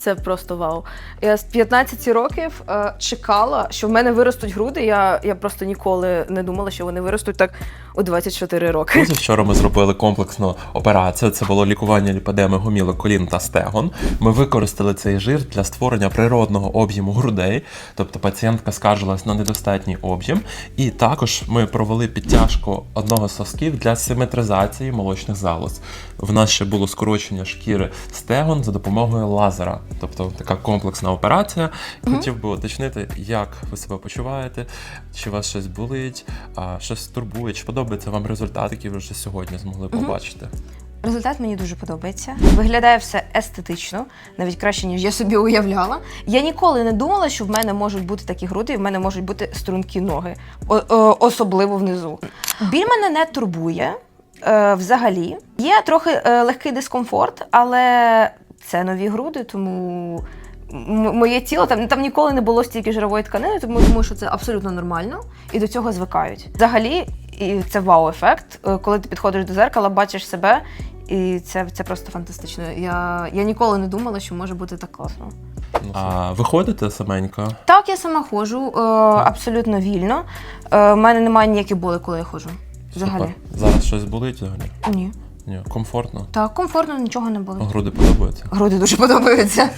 Це просто вау. Я з 15 років е, чекала, що в мене виростуть груди. Я, я просто ніколи не думала, що вони виростуть так у 24 роки. Вчора ми зробили комплексну операцію. Це було лікування ліпедеми гомілок колін та стегон. Ми використали цей жир для створення природного об'єму грудей. Тобто пацієнтка скаржилась на недостатній об'єм. І також ми провели підтяжку одного з сосків для симетризації молочних залоз. В нас ще було скорочення шкіри стегон за допомогою лазера. Тобто така комплексна операція. Хотів би уточнити, як ви себе почуваєте, чи вас щось болить, а, щось турбує, чи подобається вам результат, який ви вже сьогодні змогли побачити. Результат мені дуже подобається. Виглядає все естетично, навіть краще, ніж я собі уявляла. Я ніколи не думала, що в мене можуть бути такі груди, і в мене можуть бути стрункі ноги, о- о- особливо внизу. Біль мене не турбує е, взагалі. Є трохи е, легкий дискомфорт, але це нові груди, тому. Моє тіло там, там ніколи не було стільки жирової тканини, тому думаю, що це абсолютно нормально і до цього звикають. Взагалі, і це вау-ефект, е, коли ти підходиш до зеркала, бачиш себе, і це, це просто фантастично. Я, я ніколи не думала, що може бути так класно. А ви ходите саменько? Так, я сама ходжу е, абсолютно вільно. Е, У мене немає ніяких болей, коли я ходжу. Взагалі. Зараз щось болить взагалі? Ні. Ні, комфортно. Так, комфортно, нічого не було. Груди подобаються? Груди дуже подобаються.